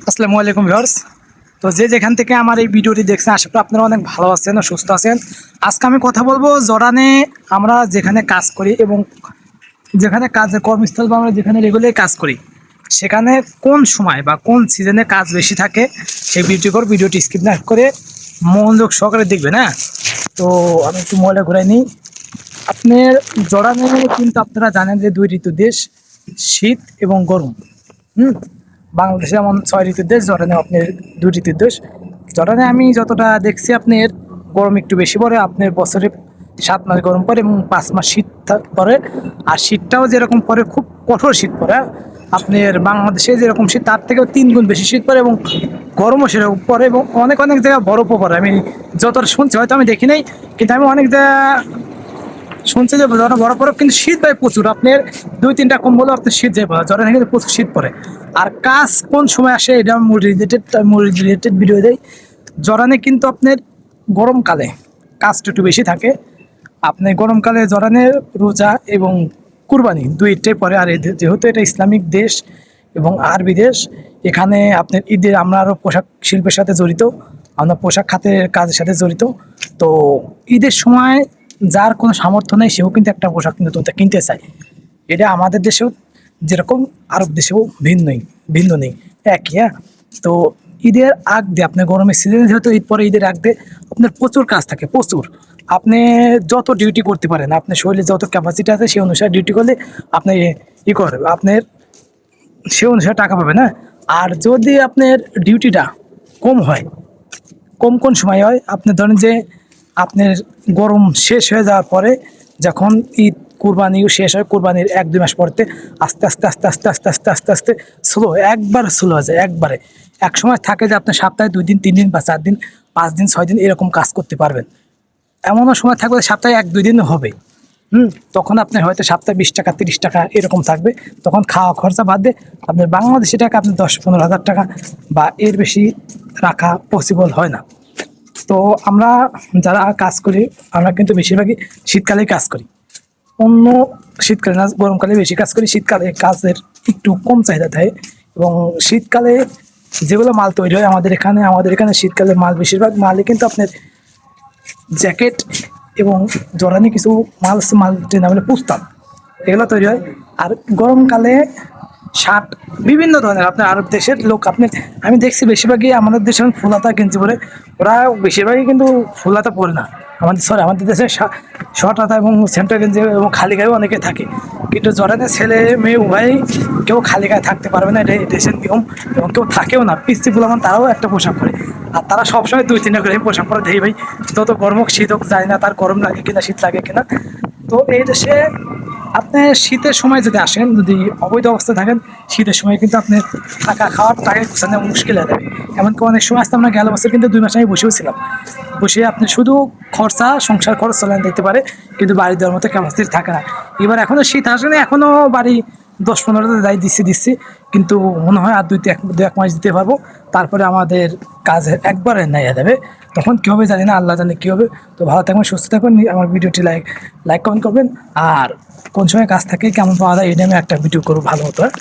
আসসালামু আলাইকুম ভিউয়ার্স। তো যে যেখান থেকে আমার এই ভিডিওটি দেখছেন, আশা করি আপনারা অনেক ভালো আছেন সুস্থ আছেন। আজকে আমি কথা বলব জরানে আমরা যেখানে কাজ করি এবং যেখানে কাজের কর্মস্থল বা আমরা যেখানে রেগুলার কাজ করি, সেখানে কোন সময় বা কোন সিজনে কাজ বেশি থাকে সেই ভিডিওর ভিডিওটি স্কিপ না করে মনোযোগ সহকারে দেখবেন হ্যাঁ? তো আমি একটু মোবাইলটা ঘুরাই নিই। আপনার জড়ানে কিন্তু আপনারা জানেন যে দুই ঋতু দেশ শীত এবং গরম, হুম? বাংলাদেশে যেমন ছয় ঋতুর দেশ জর্ডানে আপনার দুই ঋতুর দেশ জর্ডানে আমি যতটা দেখছি আপনার গরম একটু বেশি পড়ে, আপনার বছরে সাত মাস গরম পড়ে এবং পাঁচ মাস শীত পড়ে। আর শীতটাও যেরকম পড়ে, খুব কঠোর শীত হ্যাঁ? আপনার বাংলাদেশে যেরকম শীত, তার থেকেও তিন গুণ বেশি শীত পড়ে এবং গরমও সেরকম পড়ে এবং অনেক অনেক জায়গায় বরফও পড়ে। আমি যতটা শুনছি হয়তো আমি দেখি নাই, কিন্তু আমি অনেক জায়গা শুনছে যে জ্বর বড় বরফ কিন্তু শীত পায় প্রচুর। আপনার দুই তিনটা কম্বলও আপনার শীত যায় জ্বরে কিন্তু প্রচুর শীত পড়ে। আর কাজ কোন সময় আসে, এটা মূল রিলেটেড মূল রিলেটেড ভিডিও দেয় জরানে কিন্তু আপনার গরমকালে কাজটা একটু বেশি থাকে। আপনি গরমকালে জরানের রোজা এবং কুরবানি দুইটাই পরে আর যেহেতু এটা ইসলামিক দেশ এবং আরবি দেশ, এখানে আপনার ঈদের আমরা আরও পোশাক শিল্পের সাথে জড়িত। আমরা পোশাক খাতের কাজের সাথে জড়িত। তো ঈদের সময় যার কোনো সামর্থ্য নেই, সেও কিন্তু একটা পোশাক নতুন কিনতে চায়। এটা আমাদের দেশেও যেরকম, আরব দেশেও ভিন্নই ভিন্ন নেই। একই হ্যাঁ? তো ঈদের আগ দিয়ে আপনার গরমের সিজনে যেহেতু ঈদ পরে ঈদের আগ দিয়ে আপনার প্রচুর কাজ থাকে, প্রচুর। আপনি যত ডিউটি করতে পারেন, আপনার শরীরে যত ক্যাপাসিটি আছে, সেই অনুসারে ডিউটি করলে আপনি ই করবে আপনার সে অনুসারে টাকা পাবে না আর যদি আপনার ডিউটিটা কম হয়, কম কোন সময় হয়? আপনি ধরেন যে আপনার গরম শেষ হয়ে যাওয়ার পরে যখন ঈদ কুরবানি শেষ হয়, কুরবানির এক, দুই মাস পরতে আস্তে আস্তে আস্তে আস্তে আস্তে আস্তে আস্তে আস্তে স্লো একবার স্লো হয়ে যায়, একবারে। এক সময় থাকে যে আপনি সপ্তাহে দুই দিন, তিন দিন বা চার দিন, পাঁচ দিন, ছয় দিন এরকম কাজ করতে পারবেন। এমনও সময় থাকবে সপ্তাহে এক, দুই দিন হবে। হুম? তখন আপনার হয়তো সপ্তাহে বিশ টাকা, তিরিশ টাকা এরকম থাকবে। তখন খাওয়া খরচা বাদ দিয়ে আপনার বাংলাদেশি টাকা আপনি দশ, পনেরো হাজার টাকা বা এর বেশি রাখা পসিবল হয় না। তো আমরা যারা কাজ করি, আমরা কিন্তু বেশিরভাগই শীতকালেই কাজ করি। অন্য শীতকালে না, গরমকালে বেশি কাজ করি। শীতকালে কাজের একটু কম চাহিদা থাকে এবং শীতকালে যেগুলো মাল তৈরি হয় আমাদের এখানে আমাদের এখানে শীতকালে মাল বেশিরভাগ মালই কিন্তু আপনার জ্যাকেট এবং জরানি কিছু মাল মাল যে নামে হলো পুস্তান, এগুলো তৈরি হয়। আর গরমকালে শার্ট বিভিন্ন ধরনের আপনার আরব দেশের লোক, আপনি, আমি দেখছি বেশিরভাগই আমাদের দেশে ফুলাতা গেঞ্জি পরে ওরা বেশিরভাগই কিন্তু ফুলাতা পরে না। আমাদের সরি আমাদের দেশে শর্ট হাতা এবং সেন্টার গেঞ্জি এবং খালি গায়েও অনেকে থাকে। কিন্তু জরানের ছেলে, মেয়ে, উভয়ই কেউ খালি গায়ে থাকতে পারবে না, এটা দেশের নিয়ম এবং কেউ থাকেও না। পিস্তি ফুলামান তারাও একটা পোশাক পরে। আর তারা সবসময় দুই তিনটা করে পোশাক পরে দেই ভাই। যত গরম হোক, শীত হোক যায় না তার গরম লাগে কিনা, শীত লাগে কিনা। তো এই দেশে আপনি শীতের সময় যদি আসেন, যদি অবৈধ অবস্থায় থাকেন, শীতের সময় কিন্তু আপনি থাকা খাওয়ার টাকা গুছানো মুশকিল হয়ে যাবে। এমনকি অনেক সময় আসতে আমরা গেল বছর কিন্তু দুই মাস আমি বসেও ছিলাম। বসে আপনি শুধু খরচা, সংসার খরচ চালান দিতে পারে, কিন্তু বাড়ি দেওয়ার মতো ক্যাপাসিটি থাকে না। এবার এখনও শীত আসেনি এখনও বাড়ি দশ পনেরোতে যাই দিচ্ছি দিচ্ছি। কিন্তু মনে হয় আর দুই, এক, দু, এক মাস দিতে পারব। তারপরে আমাদের কাজ একবারে নেওয়া যাবে। তখন কী হবে জানি না, আল্লাহ জানে কী হবে। তো ভালো থাকবেন, সুস্থ থাকবেন, আমার ভিডিওটি লাইক লাইক কমেন্ট করবেন। আর কোন সময় কাজ থাকে, কেমন পাওয়া যায় এটা আমি একটা ভিডিও করব ভালো হতো হ্যাঁ?